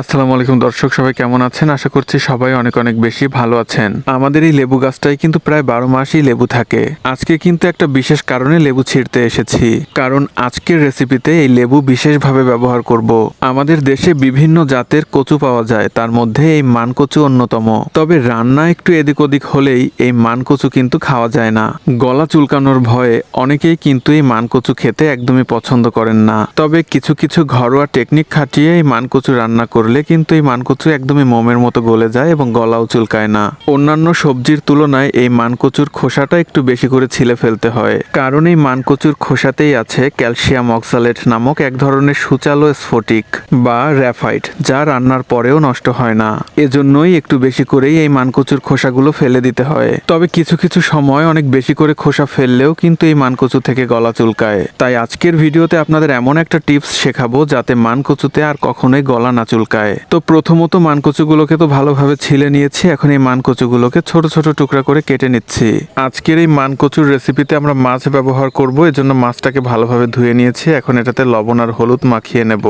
আসসালামু আলাইকুম দর্শক, সবাই কেমন আছেন? আশা করছি সবাই অনেক অনেক বেশি ভালো আছেন। আমাদের এই লেবু গাছটাই কিন্তু প্রায় বারো মাসই লেবু থাকে। আজকে কিন্তু একটা বিশেষ কারণে লেবু ছিঁড়তে এসেছি। কারণ আজকের রেসিপিতে এই লেবু বিশেষভাবে ব্যবহার করব। আমাদের দেশে বিভিন্ন জাতের কচু পাওয়া যায়। তার মধ্যে এই মানকচু অন্যতম। তবে রান্না একটু এদিক ওদিক হলেই এই মানকচু কিন্তু খাওয়া যায় না। গলা চুলকানোর ভয়ে অনেকেই কিন্তু এই মানকচু খেতে একদমই পছন্দ করেন না। তবে কিছু কিছু ঘরোয়া টেকনিক খাটিয়ে এই মানকচু রান্না করলে কিন্তু এই মানকচু একদমই মোমের মতো গলে যায় এবং গলাও চুলকায় না। অন্যান্য সবজির তুলনায় এই মানকচুর খোসাটা একটু বেশি করে ছিলে ফেলতে হয়। কারণ এই মানকচুর খোসাতেই আছে ক্যালসিয়াম অক্সালেট নামক এক ধরনের সুচালো স্ফটিক বা র্যাফাইট, যা রান্নার পরেও নষ্ট হয় না। এজন্যই একটু বেশি করেই এই মানকচুর খোসাগুলো ফেলে দিতে হয়। তবে কিছু কিছু সময় অনেক বেশি করে খোসা ফেললেও কিন্তু এই মানকচু থেকে গলা চুলকায়। তাই আজকের ভিডিওতে আপনাদের এমন একটা টিপস শেখাবো যাতে মানকচুতে আর কখনোই গলা না চুলকায়। তো প্রথমত মানকচুগুলোকে তো ভালোভাবে ছিলে নিয়েছি, এখন এই মানকচুগুলোকে ছোট ছোট টুকরা করে কেটে নিচ্ছি। আজকের এই মানকচুর রেসিপিতে আমরা মাছ ব্যবহার করব, এজন্য মাছটাকে ভালোভাবে ধুয়ে নিয়েছি, এখন এটাতে লবণ আর হলুদ মাখিয়ে নেব।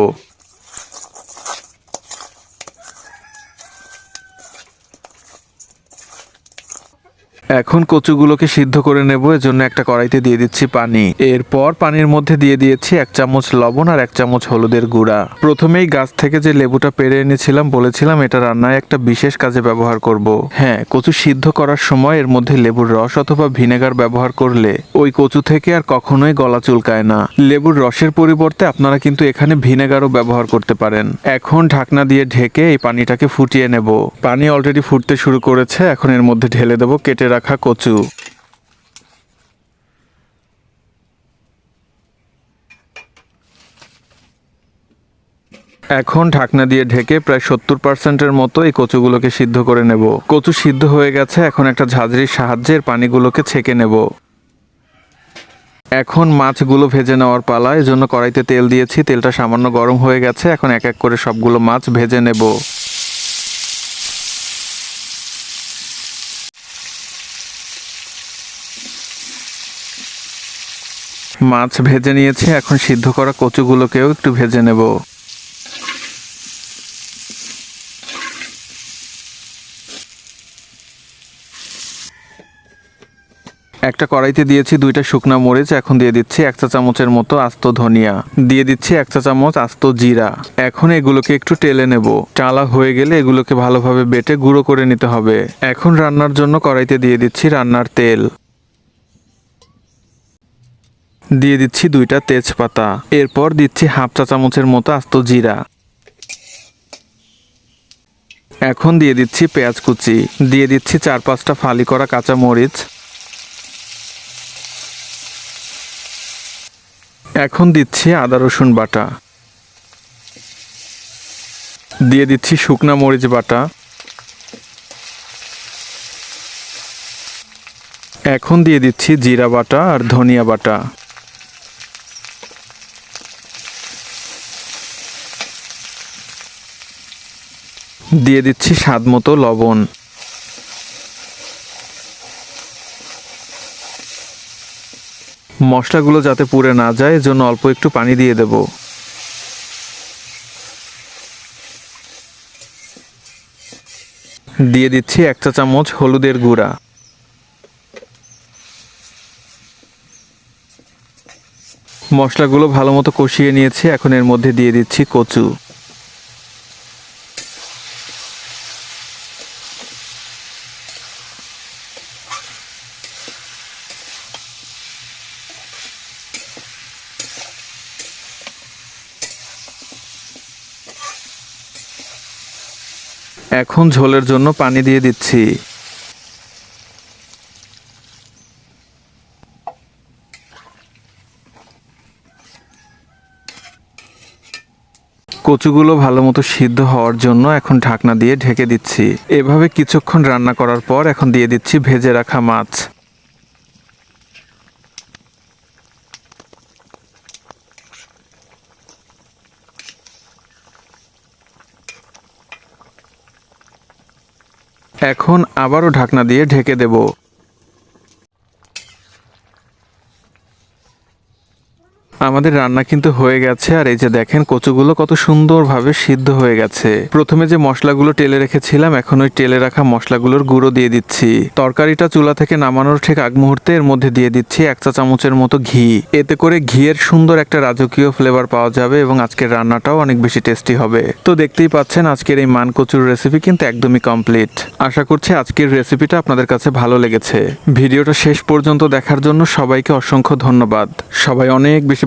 এখন কচুগুলোকে সিদ্ধ করে নেব, এজন্য একটা কড়াইতে দিয়ে দিচ্ছি পানি। এরপর পানির মধ্যে দিয়ে দিয়েছি এক চামচ লবণ আর এক চামচ হলুদের গুঁড়া। প্রথমেই গাছ থেকে যে লেবুটা পেরে এনেছিলাম, বলেছিলাম এটা রান্নায় একটা বিশেষ কাজে ব্যবহার করব। হ্যাঁ কচু সিদ্ধ করার সময় এর মধ্যে লেবুর রস অথবা ভিনেগার ব্যবহার করলে ওই কচু থেকে আর কখনোই গলা চুলকায় না। লেবুর রসের পরিবর্তে আপনারা কিন্তু এখানে ভিনেগারও ব্যবহার করতে পারেন। এখন ঢাকনা দিয়ে ঢেকে এই পানিটাকে ফুটিয়ে নেব। পানি অলরেডি ফুটতে শুরু করেছে, এখন এর মধ্যে ঢেলে দেবো, কেটে রাখা কচু। এখন ঢাকনা দিয়ে ঢেকে প্রায় সত্তর পার্সেন্টের মতো এই কচুগুলোকে সিদ্ধ করে নেব। কচু সিদ্ধ হয়ে গেছে, এখন একটা ঝাঁঝরির সাহায্যে এর পানিগুলোকে ছেঁকে নেব। এখন মাছগুলো ভেজে নেওয়ার পালা, এজন্য কড়াইতে তেল দিয়েছি, তেলটা সামান্য গরম হয়ে গেছে, এখন এক এক করে সবগুলো মাছ ভেজে নেব। মাছ ভেজে নিয়েছি, এখন সিদ্ধ করা কচুগুলোকেও একটু ভেজে নেব। একটা কড়াইতে দিয়েছি দুইটা শুকনা মরিচ, এখন দিয়ে দিচ্ছি এক চা চামচের মতো আস্ত ধনিয়া। দিয়ে দিচ্ছি এক চা চামচ আস্ত জিরা। এখন এগুলোকে একটু টেলে নেব। চালা হয়ে গেলে এগুলোকে ভালোভাবে বেটে গুঁড়ো করে নিতে হবে। এখন রান্নার জন্য কড়াইতে দিয়ে দিচ্ছি রান্নার তেল। দিয়ে দিচ্ছি দুইটা তেজপাতা। এরপর দিচ্ছি হাফ চা চামচের মতো আস্ত জিরা। এখন দিয়ে দিচ্ছি পেঁয়াজ কুচি। দিয়ে দিচ্ছি চার পাঁচটা ফালি করা কাঁচা মরিচ। এখন দিচ্ছি আদা, রসুন বাটা। দিয়ে দিচ্ছি শুকনা মরিচ বাটা। এখন দিয়ে দিচ্ছি জিরা বাটা আর ধনিয়া বাটা। দিয়ে দিচ্ছি স্বাদ মতো লবণ। মশলাগুলো যাতে পুড়ে না যায়, এজন্য অল্প একটু পানি দিয়ে দেব। দিয়ে দিচ্ছি এক চা চামচ হলুদের গুঁড়া। মশলাগুলো ভালো মতো কষিয়ে নিয়েছি, এখন এর মধ্যে দিয়ে দিচ্ছি কচু। এখন ঝোলের জন্য পানি দিয়ে দিচ্ছি। কচুগুলো ভালো মতো সিদ্ধ হওয়ার জন্য এখন ঢাকনা দিয়ে ঢেকে দিচ্ছি। এভাবে কিছুক্ষণ রান্না করার পর এখন দিয়ে দিচ্ছি ভেজে রাখা মাছ। এখন আবারও ঢাকনা দিয়ে ঢেকে দেব। আমাদের রান্না কিন্তু হয়ে গেছে, আর এই যে দেখেন কচুগুলো কত সুন্দরভাবে সিদ্ধ হয়ে গেছে। প্রথমে যে মশলাগুলো টেলে রেখেছিলাম, এখন ওই টেলে রাখা মশলাগুলোর গুঁড়ো দিয়ে দিচ্ছি। তরকারিটা চুলা থেকে নামানোর ঠিক আগ মুহূর্তে এর মধ্যে দিয়ে দিচ্ছি এক চা চামচের মতো ঘি। এতে করে ঘিয়ের সুন্দর একটা রাজকীয় ফ্লেভার পাওয়া যাবে এবং আজকের রান্নাটাও অনেক বেশি টেস্টি হবে। তো দেখতেই পাচ্ছেন আজকের এই মান কচুর রেসিপি কিন্তু একদমই কমপ্লিট আশা করছি আজকের রেসিপিটা আপনাদের কাছে ভালো লেগেছে। ভিডিওটা শেষ পর্যন্ত দেখার জন্য সবাইকে অসংখ্য ধন্যবাদ। সবাই অনেক বেশি